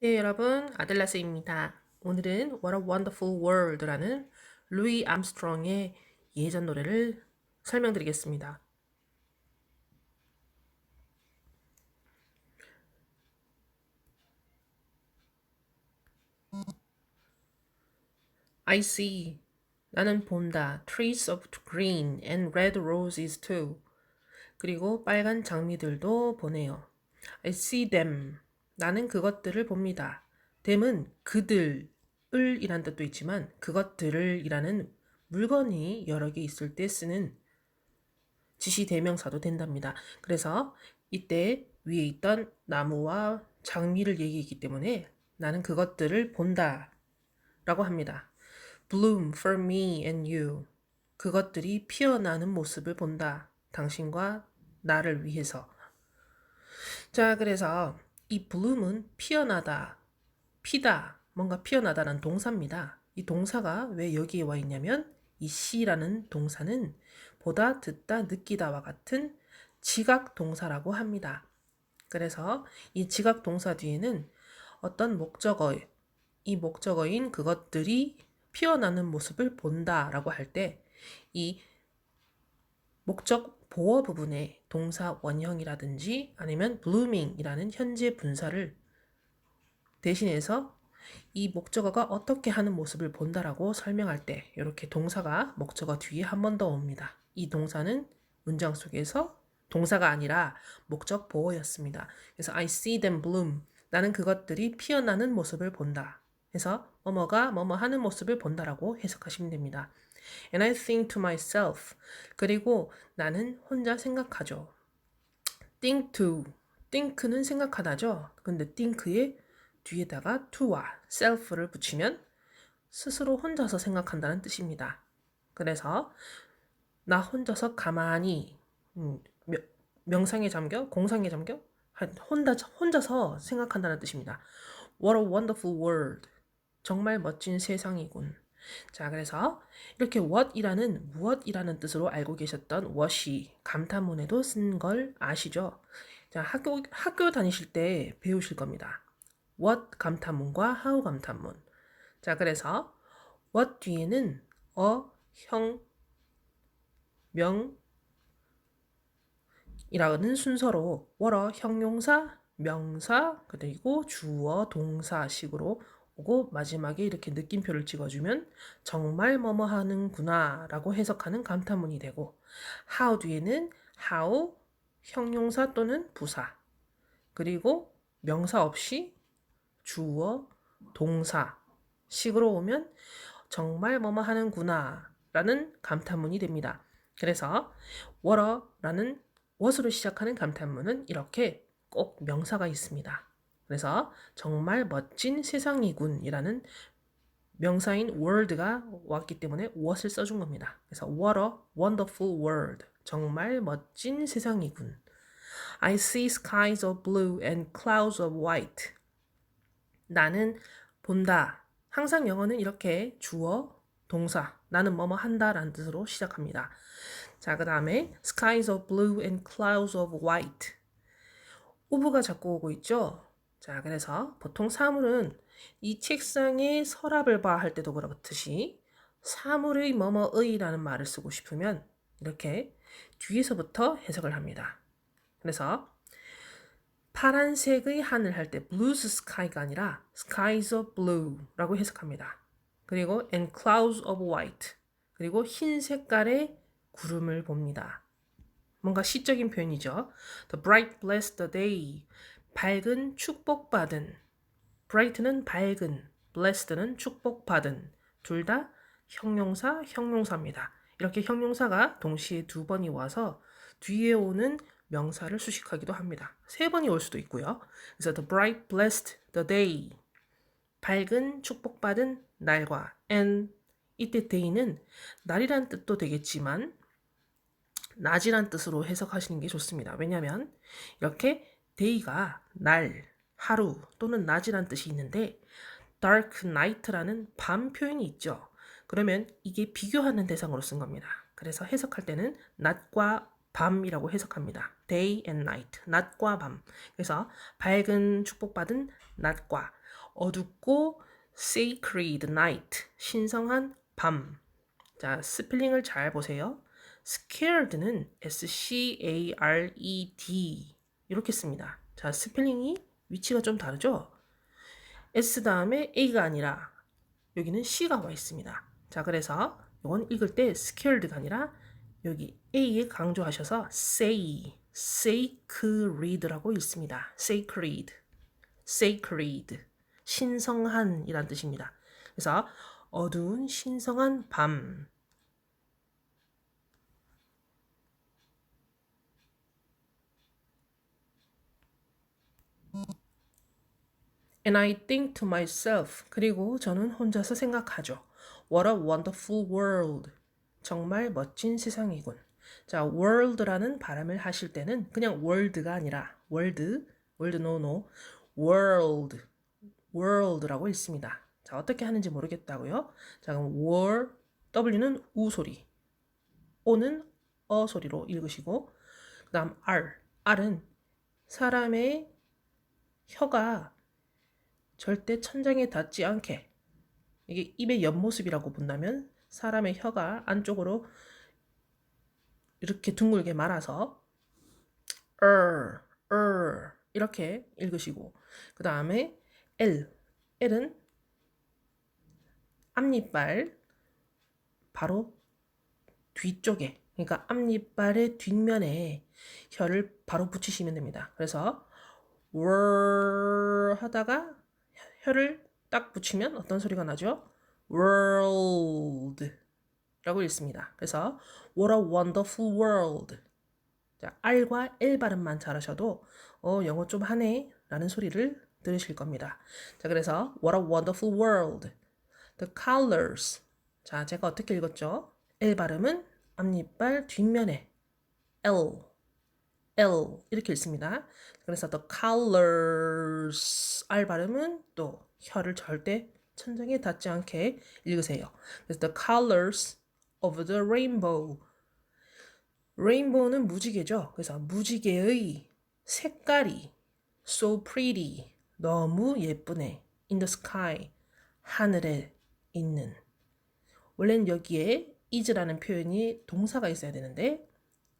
네, 여러분, 아들라스입니다. 오늘은 What a Wonderful World라는 루이 암스트롱의 예전 노래를 설명드리겠습니다. I see. 나는 본다. Trees of green and red roses too. 그리고 빨간 장미들도 보네요. I see them. 나는 그것들을 봅니다. them은 그들을 이란 뜻도 있지만 그것들을 이라는 물건이 여러 개 있을 때 쓰는 지시 대명사도 된답니다. 그래서 이때 위에 있던 나무와 장미를 얘기했기 때문에 나는 그것들을 본다 라고 합니다. bloom for me and you. 그것들이 피어나는 모습을 본다. 당신과 나를 위해서. 자, 그래서 이 bloom은 피어나다, 피다, 뭔가 피어나다라는 동사입니다. 이 동사가 왜 여기에 와 있냐면 이 see라는 동사는 보다, 듣다, 느끼다와 같은 지각 동사라고 합니다. 그래서 이 지각 동사 뒤에는 어떤 목적어, 이 목적어인 그것들이 피어나는 모습을 본다라고 할 때 이 목적 보어 부분에 동사 원형이라든지 아니면 blooming이라는 현재 분사를 대신해서 이 목적어가 어떻게 하는 모습을 본다라고 설명할 때 이렇게 동사가 목적어 뒤에 한 번 더 옵니다. 이 동사는 문장 속에서 동사가 아니라 목적 보어였습니다. 그래서 I see them bloom. 나는 그것들이 피어나는 모습을 본다. 해서 뭐뭐가 뭐뭐 하는 모습을 본다라고 해석하시면 됩니다. And I think to myself. 그리고 나는 혼자 생각하죠. think to. think는 생각하다죠. 근데 think의 뒤에다가 to와 self를 붙이면 스스로 혼자서 생각한다는 뜻입니다. 그래서 나 혼자서 가만히 음, 명상에 잠겨, 공상에 잠겨, 혼자, 혼자서 생각한다는 뜻입니다. What a wonderful world. 정말 멋진 세상이군. 자, 그래서 이렇게 what이라는 무엇이라는 뜻으로 알고 계셨던 what이 감탄문에도 쓴 걸 아시죠? 자, 학교, 학교 다니실 때 배우실 겁니다. what 감탄문과 how 감탄문. 자, 그래서 what 뒤에는 어, 형, 명, 이라는 순서로 what어 형용사, 명사, 그리고 주어, 동사식으로 오고 마지막에 이렇게 느낌표를 찍어주면 정말 뭐뭐 하는구나 라고 해석하는 감탄문이 되고 how 뒤에는 how 형용사 또는 부사 그리고 명사 없이 주어 동사 식으로 오면 정말 뭐뭐 하는구나 라는 감탄문이 됩니다. 그래서 what라는 what으로 시작하는 감탄문은 이렇게 꼭 명사가 있습니다. 그래서 정말 멋진 세상이군이라는 명사인 world가 왔기 때문에 what을 써준 겁니다. 그래서 what a wonderful world. 정말 멋진 세상이군. I see skies of blue and clouds of white. 나는 본다. 항상 영어는 이렇게 주어, 동사, 나는 뭐뭐 한다라는 뜻으로 시작합니다. 자, 그 다음에 skies of blue and clouds of white. 오브가 자꾸 오고 있죠? 자, 그래서 보통 사물은 이 책상에 서랍을 봐 할 때도 그렇듯이 사물의 뭐뭐의라는 말을 쓰고 싶으면 이렇게 뒤에서부터 해석을 합니다. 그래서 파란색의 하늘 할 때 blues sky가 아니라 skies of blue라고 해석합니다. 그리고 and clouds of white 그리고 흰 색깔의 구름을 봅니다. 뭔가 시적인 표현이죠. The bright blessed day 밝은 축복받은 bright는 밝은 blessed는 축복받은 둘 다 형용사 형용사입니다. 이렇게 형용사가 동시에 두 번이 와서 뒤에 오는 명사를 수식하기도 합니다. 세 번이 올 수도 있고요. 그래서 the bright blessed the day 밝은 축복받은 날과 and 이때 day는 날이란 뜻도 되겠지만 낮이란 뜻으로 해석하시는 게 좋습니다. 왜냐하면 이렇게 day가 날, 하루 또는 낮이란 뜻이 있는데 dark night라는 밤 표현이 있죠. 그러면 이게 비교하는 대상으로 쓴 겁니다. 그래서 해석할 때는 낮과 밤이라고 해석합니다. day and night. 낮과 밤. 그래서 밝은 축복받은 낮과 어둡고 sacred night, 신성한 밤. 자, 스펠링을 잘 보세요. scared는 S-C-A-R-E-D 이렇게 씁니다. 자, 스펠링이 위치가 좀 다르죠? S 다음에 A가 아니라 여기는 C가 와 있습니다. 자, 그래서 이건 읽을 때 scared가 아니라 여기 A에 강조하셔서 say, sacred라고 읽습니다. sacred, sacred, 신성한이란 뜻입니다. 그래서 어두운 신성한 밤. And I think to myself. 그리고 저는 혼자서 생각하죠. What a wonderful world. 정말 멋진 세상이군. 자, world라는 발음을 하실 때는 그냥 world가 아니라 world, world no no, world, world라고 읽습니다. 자, 어떻게 하는지 모르겠다고요? 자, 그럼 world, W는 우 소리, O는 어 소리로 읽으시고, 그 다음 R, R은 사람의 혀가 절대 천장에 닿지 않게 이게 입의 옆모습이라고 본다면 사람의 혀가 안쪽으로 이렇게 둥글게 말아서 er, 이렇게 읽으시고 그 다음에 L, L은 앞니빨 바로 뒤쪽에 그러니까 앞니빨의 뒷면에 혀를 바로 붙이시면 됩니다. 그래서 월 하다가 혀를 딱 붙이면 어떤 소리가 나죠? world 라고 읽습니다. 그래서 what a wonderful world 자, R과 L 발음만 잘하셔도 어, 영어 좀 하네 라는 소리를 들으실 겁니다. 자, 그래서 what a wonderful world the colors 자, 제가 어떻게 읽었죠? L 발음은 앞니빨 뒷면에 L L 이렇게 읽습니다. 그래서 the colors R 발음은 또 혀를 절대 천장에 닿지 않게 읽으세요. 그래서 the colors of the rainbow. 레인보우는 무지개죠. 그래서 무지개의 색깔이 so pretty 너무 예쁘네 in the sky 하늘에 있는 원래는 여기에 is라는 표현이 동사가 있어야 되는데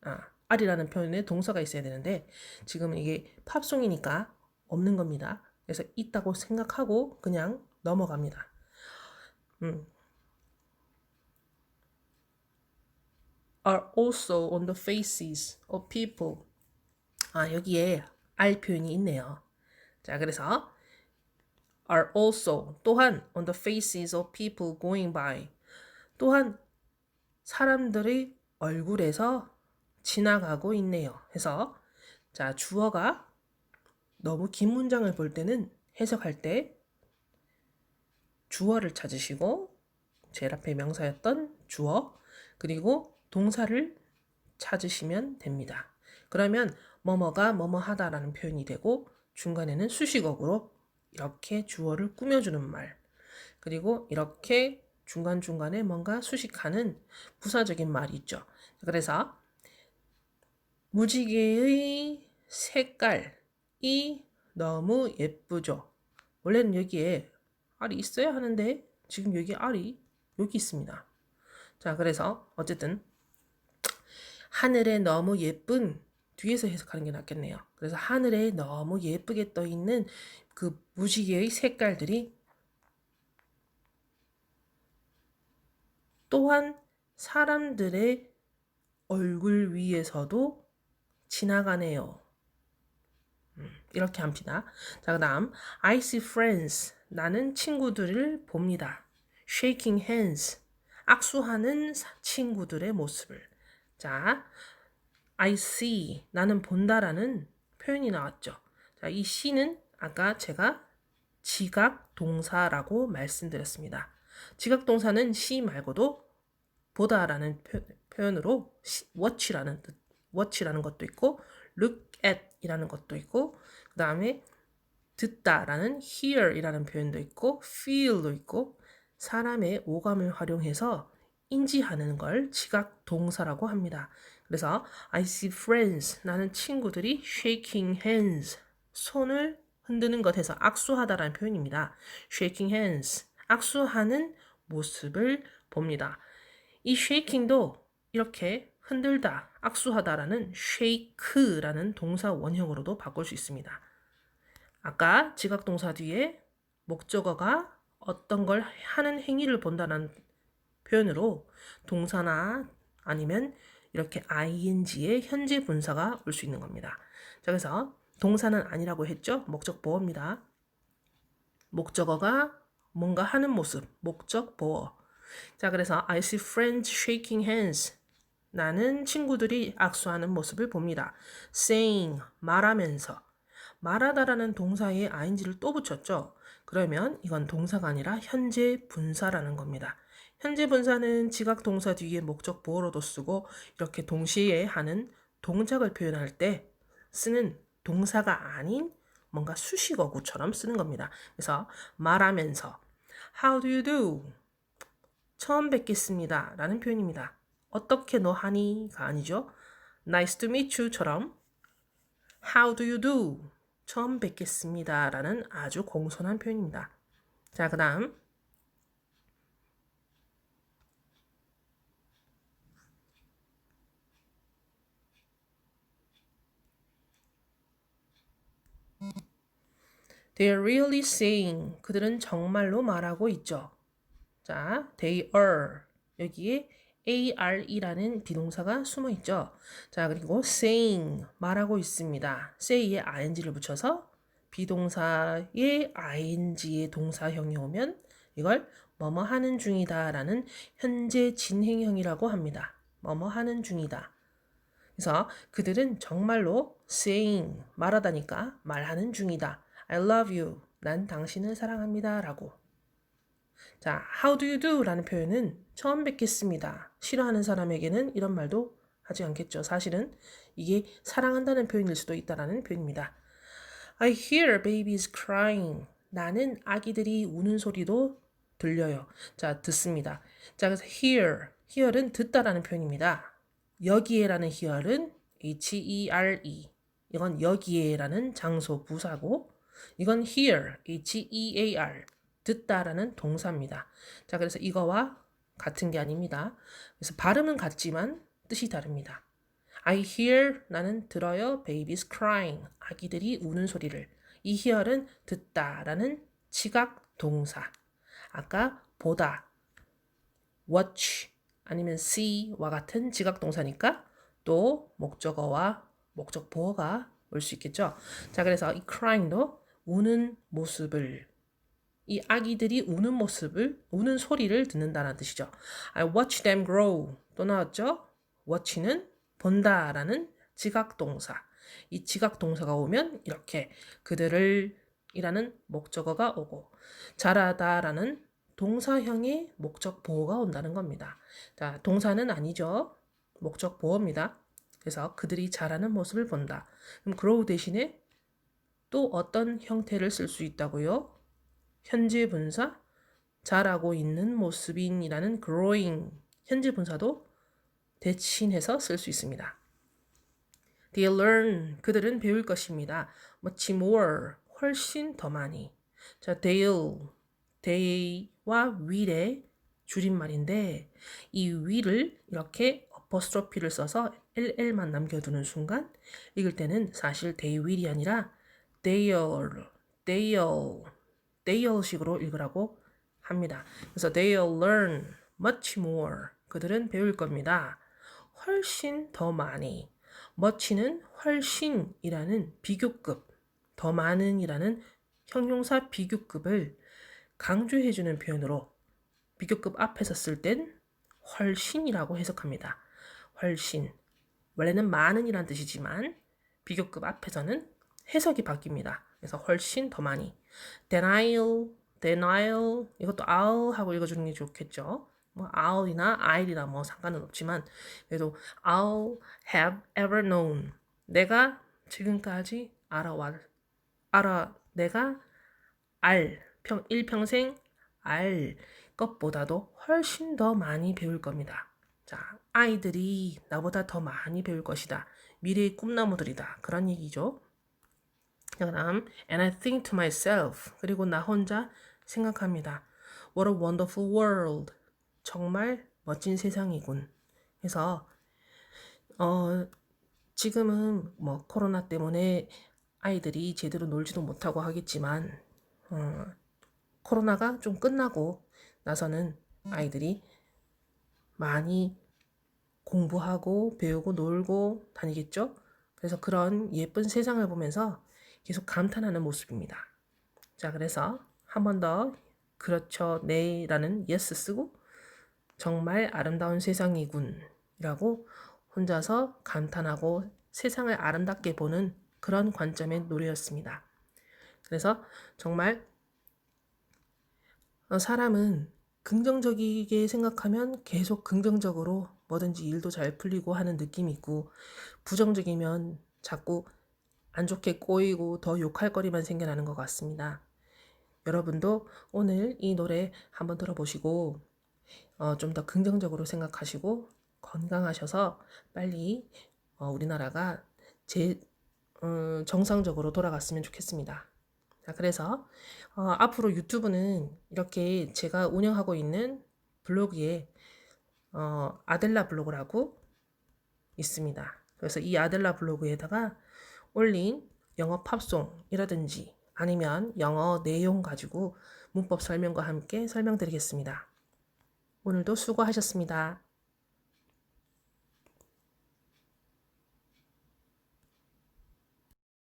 아 are라는 표현에 동사가 있어야 되는데 지금 이게 팝송이니까 없는 겁니다. 그래서 있다고 생각하고 그냥 넘어갑니다. 음. are also on the faces of people. 아, 여기에 are 표현이 있네요. 자, 그래서 are also 또한 on the faces of people going by. 또한 사람들의 얼굴에서 지나가고 있네요. 해서 자, 주어가 너무 긴 문장을 볼 때는 해석할 때 주어를 찾으시고 제일 앞에 명사였던 주어 그리고 동사를 찾으시면 됩니다. 그러면 뭐뭐가 뭐뭐하다라는 표현이 되고 중간에는 수식어구로 이렇게 주어를 꾸며주는 말 그리고 이렇게 중간중간에 뭔가 수식하는 부사적인 말이 있죠. 그래서 무지개의 색깔이 너무 예쁘죠. 원래는 여기에 알이 있어야 하는데 지금 여기 알이 여기 있습니다. 자, 그래서 어쨌든 하늘에 너무 예쁜 뒤에서 해석하는 게 낫겠네요. 그래서 하늘에 너무 예쁘게 떠 있는 그 무지개의 색깔들이 또한 사람들의 얼굴 위에서도 지나가네요. 음, 이렇게 합니다. 자, 그 다음 I see friends. 나는 친구들을 봅니다. shaking hands. 악수하는 친구들의 모습을. 자, I see. 나는 본다라는 표현이 나왔죠. 자, 이 see는 아까 제가 지각 동사라고 말씀드렸습니다. 지각 동사는 see 말고도 보다라는 표, 현으로 watch라는 뜻, watch라는 것도 있고 look at이라는 것도 있고 그 다음에 듣다라는 hear이라는 표현도 있고 feel도 있고 사람의 오감을 활용해서 인지하는 걸 지각 동사라고 합니다. 그래서 I see friends 나는 친구들이 shaking hands 손을 흔드는 것 해서 악수하다라는 표현입니다. shaking hands. 악수하는 모습을 봅니다. 이 shaking도 이렇게 흔들다, 악수하다라는 shake라는 동사 원형으로도 바꿀 수 있습니다. 아까 지각 동사 뒤에 목적어가 어떤 걸 하는 행위를 본다는 표현으로 동사나 아니면 이렇게 ing의 현재 분사가 올 수 있는 겁니다. 자, 그래서 동사는 아니라고 했죠? 목적 보어입니다. 목적어가 뭔가 하는 모습, 목적 보어. 자, 그래서 I see friends shaking hands. 나는 친구들이 악수하는 모습을 봅니다. saying, 말하면서. 말하다라는 동사에 ing를 또 붙였죠. 그러면 이건 동사가 아니라 현재 분사라는 겁니다. 현재 분사는 지각 동사 뒤에 목적 보어로도 쓰고 이렇게 동시에 하는 동작을 표현할 때 쓰는 동사가 아닌 뭔가 수식어구처럼 쓰는 겁니다. 그래서 말하면서 How do you do? 처음 뵙겠습니다. 라는 표현입니다. 어떻게 너 하니?가 아니죠. Nice to meet you처럼 How do you do? 처음 뵙겠습니다. 라는 아주 공손한 표현입니다. 자, 그 다음. They are really saying. 그들은 정말로 말하고 있죠. 자, they are. 여기에 are라는 비동사가 숨어 있죠. 자, 그리고 saying 말하고 있습니다. say에 ing를 붙여서 비동사의 ing의 동사형이 오면 이걸 뭐뭐 하는 중이다라는 현재 진행형이라고 합니다. 뭐뭐 하는 중이다. 그래서 그들은 정말로 saying 말하다니까 말하는 중이다. I love you. 난 당신을 사랑합니다. 라고. 자, how do you do? 라는 표현은 처음 뵙겠습니다. 싫어하는 사람에게는 이런 말도 하지 않겠죠. 사실은 이게 사랑한다는 표현일 수도 있다라는 표현입니다. I hear babies crying. 나는 아기들이 우는 소리도 들려요. 자, 듣습니다. 자, 그래서 hear. hear은 듣다라는 표현입니다. 여기에라는 hear은 H-E-R-E. 이건 여기에라는 장소 부사고, 이건 hear, H-E-A-R. 듣다라는 동사입니다. 자, 그래서 이거와 같은 게 아닙니다. 그래서 발음은 같지만 뜻이 다릅니다. I hear 나는 들어요 babies crying 아기들이 우는 소리를 이 hear은 듣다라는 지각 동사 아까 보다 watch 아니면 see와 같은 지각 동사니까 또 목적어와 목적 보어가 올 수 있겠죠. 자 그래서 이 crying도 우는 모습을 이 아기들이 우는 모습을, 우는 소리를 듣는다는 뜻이죠. I watch them grow. 또 나왔죠? watch는 본다라는 지각 동사. 이 지각 동사가 오면 이렇게 그들을 이라는 목적어가 오고 자라다라는 동사형의 목적 보호가 온다는 겁니다. 자, 동사는 아니죠. 목적 보호입니다. 그래서 그들이 자라는 모습을 본다. 그럼 grow 대신에 또 어떤 형태를 쓸 수 있다고요? 현재 분사 자라고 있는 모습인이라는 growing 현재 분사도 대신해서 쓸 수 있습니다. They learn 그들은 배울 것입니다. much more 훨씬 더 많이. 자, they'll they와 will의 줄임말인데 이 will을 이렇게 어퍼스트로피를 써서 ll만 남겨두는 순간 읽을 때는 사실 they will이 아니라 they'll they'll they'll식으로 읽으라고 합니다. 그래서 they'll learn much more. 그들은 배울 겁니다. 훨씬 더 많이. much는 훨씬이라는 비교급, 더 많은이라는 형용사 비교급을 강조해주는 표현으로 비교급 앞에서 쓸 땐 훨씬이라고 해석합니다. 훨씬. 원래는 많은이란 뜻이지만 비교급 앞에서는 해석이 바뀝니다. 그래서 훨씬 더 많이. Denial, denial 이것도 I'll 하고 읽어주는 게 좋겠죠. 뭐 I'll이나 I'이나 뭐 상관은 없지만 그래도 I'll have ever known 내가 지금까지 알아와 알아 내가 알 평, 일평생 알 것보다도 훨씬 더 많이 배울 겁니다. 자, 아이들이 나보다 더 많이 배울 것이다. 미래의 꿈나무들이다. 그런 얘기죠. 그다음 and I think to myself 그리고 나 혼자 생각합니다. What a wonderful world. 정말 멋진 세상이군. 그래서 어 지금은 뭐 코로나 때문에 아이들이 제대로 놀지도 못하고 하겠지만 어, 코로나가 좀 끝나고 나서는 아이들이 많이 공부하고 배우고 놀고 다니겠죠? 그래서 그런 예쁜 세상을 보면서 계속 감탄하는 모습입니다. 자, 그래서 한 번 더 그렇죠, 네 라는 yes 쓰고 정말 아름다운 세상이군 이라고 혼자서 감탄하고 세상을 아름답게 보는 그런 관점의 노래였습니다. 그래서 정말 어, 사람은 긍정적이게 생각하면 계속 긍정적으로 뭐든지 일도 잘 풀리고 하는 느낌이 있고 부정적이면 자꾸 안 좋게 꼬이고 더 욕할 거리만 생겨나는 것 같습니다. 여러분도 오늘 이 노래 한번 들어보시고 어, 좀 더 긍정적으로 생각하시고 건강하셔서 빨리 어, 우리나라가 제 음, 정상적으로 돌아갔으면 좋겠습니다. 자, 그래서 어, 앞으로 유튜브는 이렇게 제가 운영하고 있는 블로그에 어, 아델라 블로그라고 있습니다. 그래서 이 아델라 블로그에다가 올린 영어 팝송이라든지 아니면 영어 내용 가지고 문법 설명과 함께 설명드리겠습니다. 오늘도 수고하셨습니다.